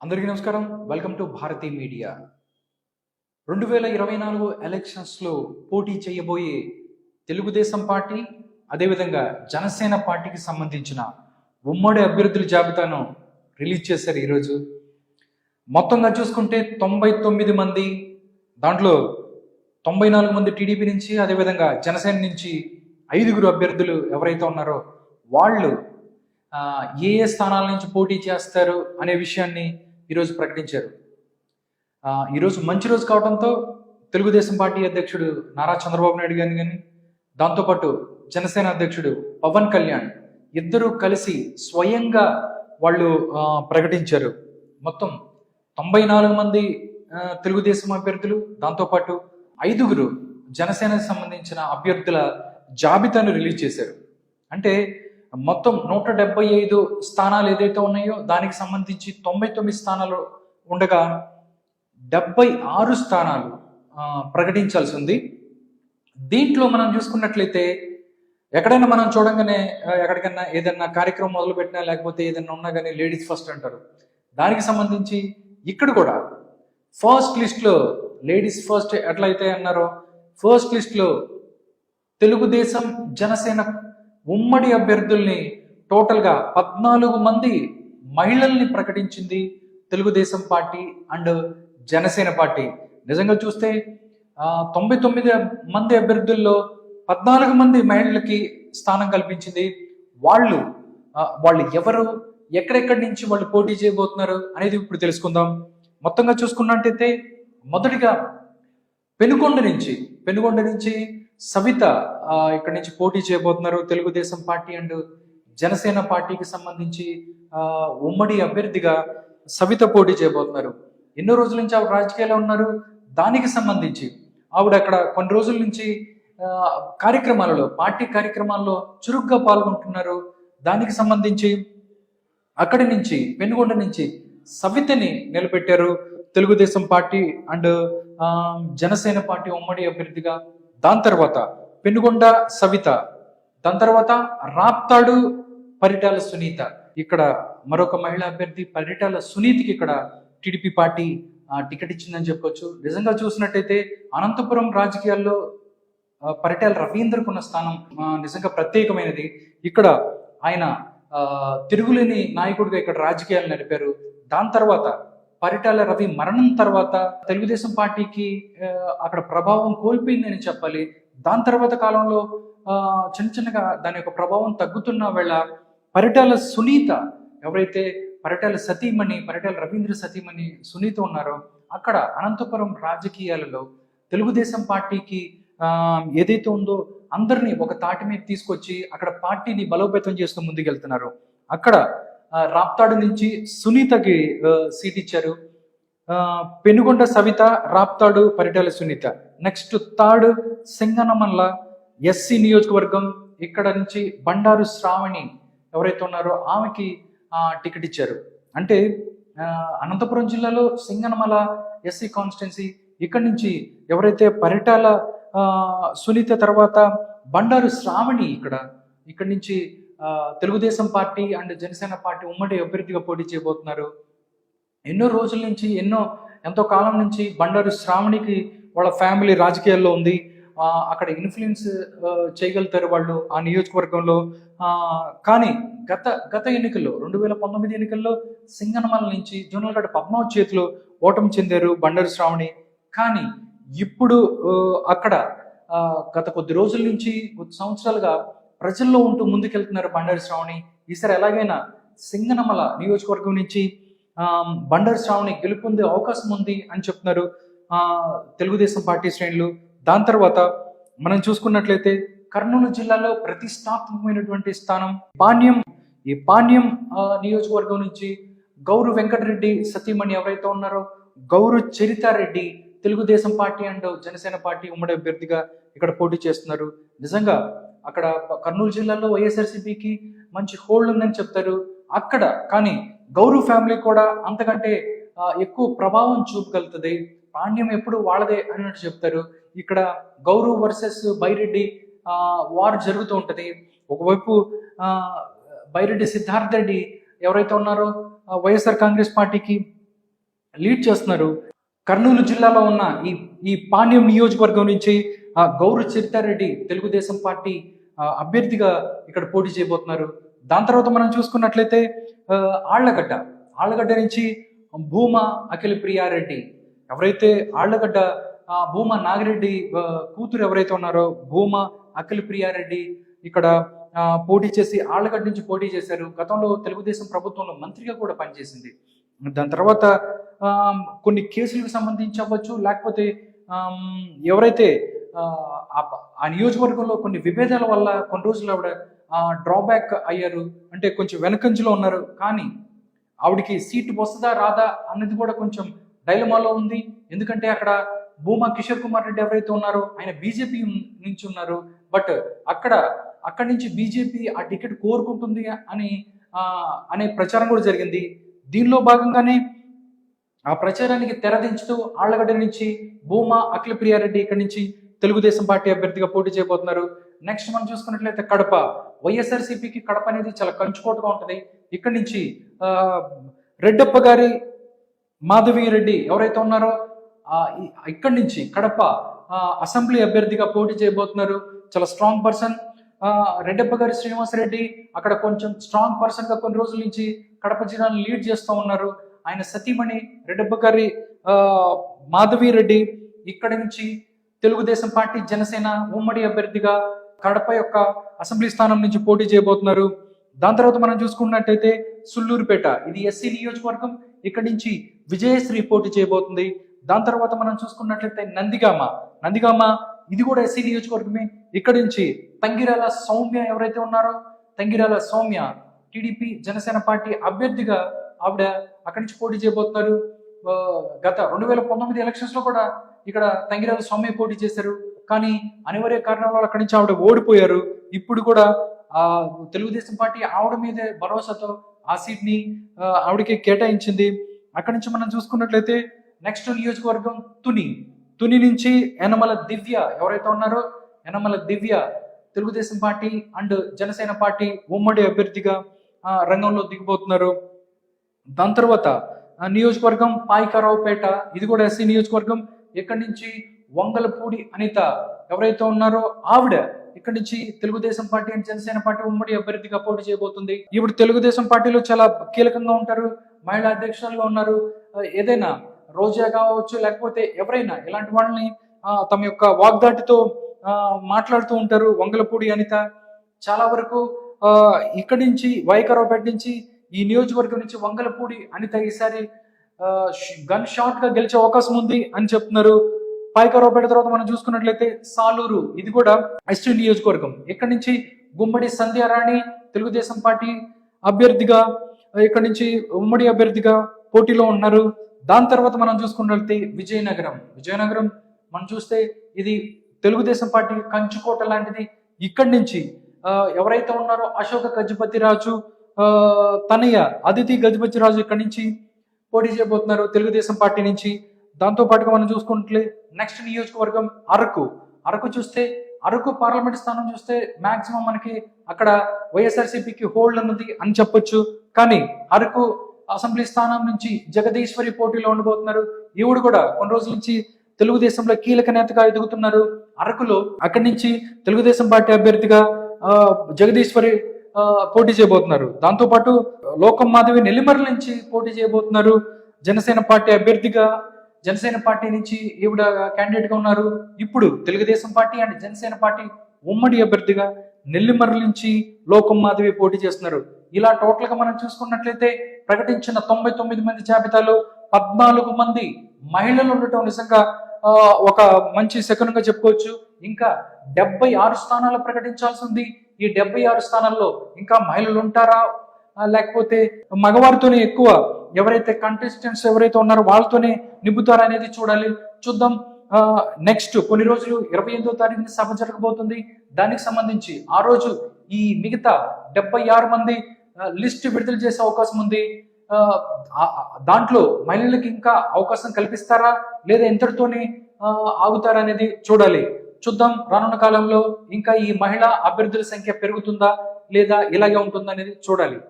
అందరికీ నమస్కారం. Welcome to Bharati media రెండు వేల ఇరవై నాలుగు ఎలక్షన్స్లో పోటీ చేయబోయే తెలుగుదేశం పార్టీ అదేవిధంగా జనసేన పార్టీకి సంబంధించిన ఉమ్మడి అభ్యర్థుల జాబితాను రిలీజ్ చేశారు ఈరోజు. మొత్తంగా చూసుకుంటే తొంభై తొమ్మిది మంది దాంట్లో తొంభై నాలుగు మంది టీడీపీ నుంచి అదేవిధంగా జనసేన నుంచి ఐదుగురు అభ్యర్థులు ఎవరైతే ఉన్నారో వాళ్ళు ఏ ఏ స్థానాల నుంచి పోటీ చేస్తారు అనే విషయాన్ని ఈరోజు ప్రకటించారు. ఈరోజు మంచి రోజు కావడంతో తెలుగుదేశం పార్టీ అధ్యక్షుడు నారా చంద్రబాబు నాయుడు గారిని కానీ దాంతోపాటు జనసేన అధ్యక్షుడు పవన్ కళ్యాణ్ ఇద్దరూ కలిసి స్వయంగా వాళ్ళు ప్రకటించారు. మొత్తం తొంభై నాలుగు మంది తెలుగుదేశం అభ్యర్థులు దాంతోపాటు ఐదుగురు జనసేనకు సంబంధించిన అభ్యర్థుల జాబితాను రిలీజ్ చేశారు. అంటే మొత్తం నూట డెబ్బై ఐదు స్థానాలు ఏదైతే ఉన్నాయో దానికి సంబంధించి తొంభై తొమ్మిది స్థానాలు ఉండగా డెబ్బై ఆరు స్థానాలు ప్రకటించాల్సి ఉంది. దీంట్లో మనం చూసుకున్నట్లయితే ఎక్కడైనా మనం చూడంగానే ఎక్కడికైనా ఏదైనా కార్యక్రమం మొదలుపెట్టినా లేకపోతే ఏదైనా ఉన్నా కానీ లేడీస్ ఫస్ట్ అంటారు. దానికి సంబంధించి ఇక్కడ కూడా ఫస్ట్ లిస్ట్లో లేడీస్ ఫస్ట్ ఎట్లయితే అన్నారో ఫస్ట్ లిస్ట్లో తెలుగుదేశం జనసేన ఉమ్మడి అభ్యర్థుల్ని టోటల్గా పద్నాలుగు మంది మహిళల్ని ప్రకటించింది Telugu Desam party and Janasena party. నిజంగా చూస్తే తొంభై తొమ్మిది మంది అభ్యర్థుల్లో పద్నాలుగు మంది మహిళలకి స్థానం కల్పించింది. వాళ్ళు వాళ్ళు ఎవరు ఎక్కడెక్కడి నుంచి వాళ్ళు పోటీ చేయబోతున్నారు అనేది ఇప్పుడు తెలుసుకుందాం. మొత్తంగా చూసుకున్నట్టయితే మొదటిగా పెనుకొండ నుంచి పెనుకొండ నుంచి సవిత ఇక్కడ నుంచి పోటీ చేయబోతున్నారు తెలుగుదేశం పార్టీ అండ్ జనసేన పార్టీకి సంబంధించి ఉమ్మడి అభ్యర్థిగా సవిత పోటీ చేయబోతున్నారు. ఎన్నో రోజుల నుంచి ఆవిడ రాజకీయాల్లో ఉన్నారు. దానికి సంబంధించి ఆవిడ అక్కడ కొన్ని రోజుల నుంచి కార్యక్రమాలలో పార్టీ కార్యక్రమాల్లో చురుగ్గా పాల్గొంటున్నారు. దానికి సంబంధించి అక్కడి నుంచి పెనుగొండ నుంచి సవితని నిలబెట్టారు Telugu Desam party and Janasena party ఉమ్మడి అభ్యర్థిగా దాని తర్వాత పెనుగొండ సవిత దాని తర్వాత రాప్తాడు పరిటాల సునీత. ఇక్కడ మరొక మహిళా అభ్యర్థి పరిటాల సునీతికి ఇక్కడ టీడీపీ పార్టీ టికెట్ ఇచ్చిందని చెప్పొచ్చు. నిజంగా చూసినట్టయితే అనంతపురం రాజకీయాల్లో పరిటాల రవీంద్రకు ఉన్న స్థానం నిజంగా ప్రత్యేకమైనది. ఇక్కడ ఆయన తిరుగులేని నాయకుడిగా ఇక్కడ రాజకీయాలు నడిపారు. దాని తర్వాత పరిటాల రవి మరణం తర్వాత తెలుగుదేశం పార్టీకి అక్కడ ప్రభావం కోల్పోయిందని చెప్పాలి. దాని తర్వాత కాలంలో చిన్న చిన్నగా దాని యొక్క ప్రభావం తగ్గుతున్న వేళ పరిటాల సునీత ఎవరైతే పరిటాల సతీమణి పరిటాల రవీంద్ర సతీమణి సునీత ఉన్నారో అక్కడ అనంతపురం రాజకీయాలలో తెలుగుదేశం పార్టీకి ఏదైతే ఉందో అందరినీ ఒక తాటి మీద తీసుకొచ్చి అక్కడ పార్టీని బలోపేతం చేస్తూ ముందుకెళ్తున్నారు. అక్కడ రాప్తాడు నుంచి సునీతకి సీట్ ఇచ్చారు. Penukonda Savitha Raptadu Paritala Sunitha. Next third Singanamala SC నియోజకవర్గం ఇక్కడ నుంచి బండారు శ్రావణి ఎవరైతే ఉన్నారో ఆమెకి టికెట్ ఇచ్చారు. అంటే అనంతపురం జిల్లాలో సింగనమల ఎస్సీ కాన్స్టిట్యున్సీ ఇక్కడ నుంచి ఎవరైతే పరిటాల సునీత తర్వాత బండారు శ్రావణి ఇక్కడ ఇక్కడ నుంచి Telugu Desam party and Janasena party ఉమ్మడి అభ్యర్థిగా పోటీ చేయబోతున్నారు. ఎన్నో రోజుల నుంచి ఎన్నో ఎంతో కాలం నుంచి బండారు శ్రావణికి వాళ్ళ ఫ్యామిలీ రాజకీయాల్లో ఉంది. అక్కడ ఇన్ఫ్లుయెన్స్ చేయగలుగుతారు వాళ్ళు ఆ నియోజకవర్గంలో. కానీ గత గత ఎన్నికల్లో రెండు వేల పంతొమ్మిది ఎన్నికల్లో సింగనమల నుంచి జోనల్గడ్డ పద్మావతి చేతిలో ఓటమి చెందారు బండారు శ్రావణి. కానీ ఇప్పుడు అక్కడ గత కొద్ది రోజుల నుంచి కొద్ది సంవత్సరాలుగా ప్రజల్లో ఉంటూ ముందుకెళ్తున్నారు బండారు శ్రావణి. ఈసారి ఎలాగైనా సింగనమల నియోజకవర్గం నుంచి బండారు శ్రావణి గెలుపొందే అవకాశం ఉంది అని చెప్తున్నారు తెలుగుదేశం పార్టీ శ్రేణులు. దాని తర్వాత మనం చూసుకున్నట్లయితే కర్నూలు జిల్లాలో ప్రతిష్టాత్మకమైనటువంటి స్థానం పాణ్యం. ఈ పాణ్యం నియోజకవర్గం నుంచి గౌరు వెంకటరెడ్డి సతీమణి ఎవరైతే ఉన్నారో Gouru Charitha Reddy Telugu Desam party and Janasena party ఉమ్మడి అభ్యర్థిగా ఇక్కడ పోటీ చేస్తున్నారు. నిజంగా అక్కడ కర్నూలు జిల్లాలో వైఎస్ఆర్సీపీకి మంచి హోల్డ్ ఉందని చెప్తారు. అక్కడ కానీ గౌరవ్ ఫ్యామిలీ కూడా అంతకంటే ఎక్కువ ప్రభావం చూపగలుగుతుంది. పాండ్యం ఎప్పుడు వాళ్ళదే అన్నట్టు చెప్తారు. ఇక్కడ గౌరవ్ వర్సెస్ బైరెడ్డి వార్ జరుగుతూ ఉంటుంది. ఒకవైపు బైరెడ్డి సిద్ధార్థ రెడ్డి ఎవరైతే ఉన్నారో వైఎస్ఆర్ కాంగ్రెస్ పార్టీకి లీడ్ చేస్తున్నారు. కర్నూలు జిల్లాలో ఉన్న ఈ ఈ పాణ్యం నియోజకవర్గం నుంచి గౌరవ గౌరు చరితారెడ్డి తెలుగుదేశం పార్టీ అభ్యర్థిగా ఇక్కడ పోటీ చేయబోతున్నారు. దాని తర్వాత మనం చూసుకున్నట్లయితే ఆళ్ళగడ్డ. ఆళ్ళగడ్డ నుంచి భూమా అఖిల ప్రియారెడ్డి ఎవరైతే ఆళ్ళగడ్డ భూమా నాగిరెడ్డి కూతురు ఎవరైతే ఉన్నారో భూమా అఖిల ప్రియారెడ్డి ఇక్కడ పోటీ చేసి ఆళ్ళగడ్డ నుంచి పోటీ చేశారు. గతంలో తెలుగుదేశం ప్రభుత్వంలో మంత్రిగా కూడా పనిచేసింది. దాని తర్వాత కొన్ని కేసులకు సంబంధించి అవ్వచ్చు లేకపోతే ఎవరైతే ఆ, నియోజకవర్గంలో కొన్ని విభేదాల వల్ల కొన్ని రోజులు ఆవిడ డ్రాబ్యాక్ అయ్యారు. అంటే కొంచెం వెనకంజలో ఉన్నారు. కానీ ఆవిడకి సీటు వస్తుందా రాదా అన్నది కూడా కొంచెం డైలమాలో ఉంది. ఎందుకంటే అక్కడ భూమా కిషోర్ కుమార్ రెడ్డి ఎవరైతే ఉన్నారో ఆయన బీజేపీ నుంచి ఉన్నారు. బట్ అక్కడ అక్కడి నుంచి బీజేపీ ఆ టికెట్ కోరుకుంటుంది అని అనే ప్రచారం కూడా జరిగింది. దీనిలో భాగంగానే ఆ ప్రచారానికి తెరదించుతూ ఆళ్ళగడ్డ నుంచి భూమా అఖిల ప్రియారెడ్డి ఇక్కడి నుంచి తెలుగుదేశం పార్టీ అభ్యర్థిగా పోటీ చేయబోతున్నారు. నెక్స్ట్ మనం చూసుకున్నట్లయితే కడప. వైఎస్ఆర్సీపీకి కడప అనేది చాలా కంచుకోటగా ఉంటుంది. ఇక్కడి నుంచి రెడ్డప్ప గారి మాధవి రెడ్డి ఎవరైతే ఉన్నారో ఇక్కడి నుంచి కడప అసెంబ్లీ అభ్యర్థిగా పోటీ చేయబోతున్నారు. చాలా స్ట్రాంగ్ పర్సన్. రెడ్డప్ప గారి శ్రీనివాసరెడ్డి అక్కడ కొంచెం స్ట్రాంగ్ పర్సన్గా కొన్ని రోజుల నుంచి కడప జిల్లాను లీడ్ చేస్తూ ఉన్నారు. ఆయన సతీమణి రెడ్డప్ప గారి మాధవి రెడ్డి ఇక్కడి నుంచి తెలుగుదేశం పార్టీ జనసేన ఉమ్మడి అభ్యర్థిగా కడప యొక్క అసెంబ్లీ స్థానం నుంచి పోటీ చేయబోతున్నారు. దాని తర్వాత మనం చూసుకున్నట్టయితే సుల్లూరుపేట ఇది ఎస్సీ నియోజకవర్గం. ఇక్కడి నుంచి విజయశ్రీ పోటీ చేయబోతుంది. దాని తర్వాత మనం చూసుకున్నట్లయితే నందిగామ. నందిగామ ఇది కూడా ఎస్సీ నియోజకవర్గమే. ఇక్కడి నుంచి తంగిరాల సౌమ్య ఎవరైతే ఉన్నారో తంగిరాల సౌమ్య టీడీపీ జనసేన పార్టీ అభ్యర్థిగా ఆవిడ అక్కడి నుంచి పోటీ చేయబోతున్నారు. గత రెండు వేల పంతొమ్మిది ఎలక్షన్స్లో కూడా ఇక్కడ తంగిరాల స్వామి పోటీ చేశారు. కానీ అనివార్య కారణాల వల్ల అక్కడి నుంచి ఆవిడ ఓడిపోయారు. ఇప్పుడు కూడా ఆ తెలుగుదేశం పార్టీ ఆవిడ మీదే భరోసాతో ఆ సీట్ని ఆవిడకి కేటాయించింది. అక్కడి నుంచి మనం చూసుకున్నట్లయితే నెక్స్ట్ నియోజకవర్గం తుని. తుని నుంచి యనమల దివ్య ఎవరైతే ఉన్నారో Yanamala Divya Telugu Desam party and Janasena party ఉమ్మడి అభ్యర్థిగా రంగంలో దిగిపోతున్నారు. దాని తర్వాత ఆ, నియోజకవర్గం పాయికరావుపేట ఇది కూడా ఎస్సీ నియోజకవర్గం. ఇక్కడి నుంచి? వంగలపూడి అనిత. ఎవరైతే ఉన్నారో ఆవిడ ఇక్కడి నుంచి Telugu Desam party and Janasena party ఉమ్మడి అభ్యర్థిగా పోటీ చేయబోతుంది. ఇప్పుడు తెలుగుదేశం పార్టీలో చాలా కీలకంగా ఉంటారు మహిళా అధ్యక్షులుగా ఉన్నారు. ఏదైనా రోజా కావచ్చు లేకపోతే ఎవరైనా ఇలాంటి వాళ్ళని తమ యొక్క వాగ్దాటితో మాట్లాడుతూ ఉంటారు వంగలపూడి అనిత. చాలా వరకు ఇక్కడి నుంచి వైకరావుపేట నుంచి ఈ నియోజకవర్గం నుంచి వంగలపూడి అనిత ఈసారి గన్ షాట్గా గెలిచే అవకాశం ఉంది అని చెప్తున్నారు. పాయకరావుపేట తర్వాత మనం చూసుకున్నట్లయితే సాలూరు ఇది కూడా ఎస్టీ నియోజకవర్గం. ఇక్కడ నుంచి? గుమ్మడి సంధ్యారాణి తెలుగుదేశం పార్టీ అభ్యర్థిగా ఇక్కడ నుంచి? ఉమ్మడి అభ్యర్థిగా పోటీలో ఉన్నారు. దాని తర్వాత మనం చూసుకున్నట్లయితే విజయనగరం. విజయనగరం మనం చూస్తే ఇది తెలుగుదేశం పార్టీ కంచుకోట లాంటిది. ఇక్కడి నుంచి ఎవరైతే ఉన్నారో అశోక గజపతి రాజు తనయ్య అదితి గజపతిరాజు ఇక్కడి నుంచి పోటీ చేయబోతున్నారు తెలుగుదేశం పార్టీ నుంచి. దాంతో పాటుగా మనం చూసుకుంటే నెక్స్ట్ నియోజకవర్గం అరకు. అరకు చూస్తే అరకు పార్లమెంట్ స్థానం చూస్తే మాక్సిమం మనకి అక్కడ వైఎస్ఆర్సీపీకి హోల్డ్ ఉన్నది అని చెప్పొచ్చు. కానీ అరకు అసెంబ్లీ స్థానం నుంచి జగదీశ్వరి పోటీలో ఉండబోతున్నారు. ఈవిడ కూడా కొన్ని రోజుల నుంచి తెలుగుదేశంలో కీలక నేతగా ఎదుగుతున్నారు. అరకులో అక్కడి నుంచి తెలుగుదేశం పార్టీ అభ్యర్థిగా జగదీశ్వరి పోటీ చేయబోతున్నారు. దాంతోపాటు లోకం మాధవి నెల్లిమర్ల నుంచి పోటీ చేయబోతున్నారు. జనసేన పార్టీ అభ్యర్థిగా జనసేన పార్టీ నుంచి ఈవిడ క్యాండిడేట్గా ఉన్నారు. ఇప్పుడు Telugu Desam party and Janasena party ఉమ్మడి అభ్యర్థిగా నెల్లిమర్ల నుంచి లోకం మాధవి పోటీ చేస్తున్నారు. ఇలా టోటల్గా మనం చూసుకున్నట్లయితే ప్రకటించిన తొంభై తొమ్మిది మంది జాబితాలో పద్నాలుగు మంది మహిళలు ఉండటం నిజంగా ఒక మంచి శకునంగా చెప్పుకోవచ్చు. ఇంకా డెబ్బై ఆరు స్థానాలు ప్రకటించాల్సి ఉంది. ఈ డెబ్బై ఆరు స్థానాల్లో ఇంకా మహిళలు ఉంటారా? లేకపోతే మగవారితోనే ఎక్కువ ఎవరైతే కంటెస్టెంట్స్ ఎవరైతే ఉన్నారో వాళ్ళతోనే నింపుతారా అనేది చూడాలి. చూద్దాం. నెక్స్ట్ కొన్ని రోజులు ఇరవై ఎనిమిదో తారీఖున సభ జరగబోతుంది. దానికి సంబంధించి ఆ రోజు ఈ మిగతా డెబ్బై ఆరు మంది లిస్ట్ విడుదల చేసే అవకాశం ఉంది. దాంట్లో మహిళలకు ఇంకా అవకాశం కల్పిస్తారా? లేదా ఎంతటితోనే ఆగుతారా అనేది చూడాలి. చూద్దాం రానున్న కాలంలో ఇంకా ఈ మహిళా అభ్యర్థుల సంఖ్య పెరుగుతుందా లేదా ఇలాగే ఉంటుందా అనేది చూడాలి.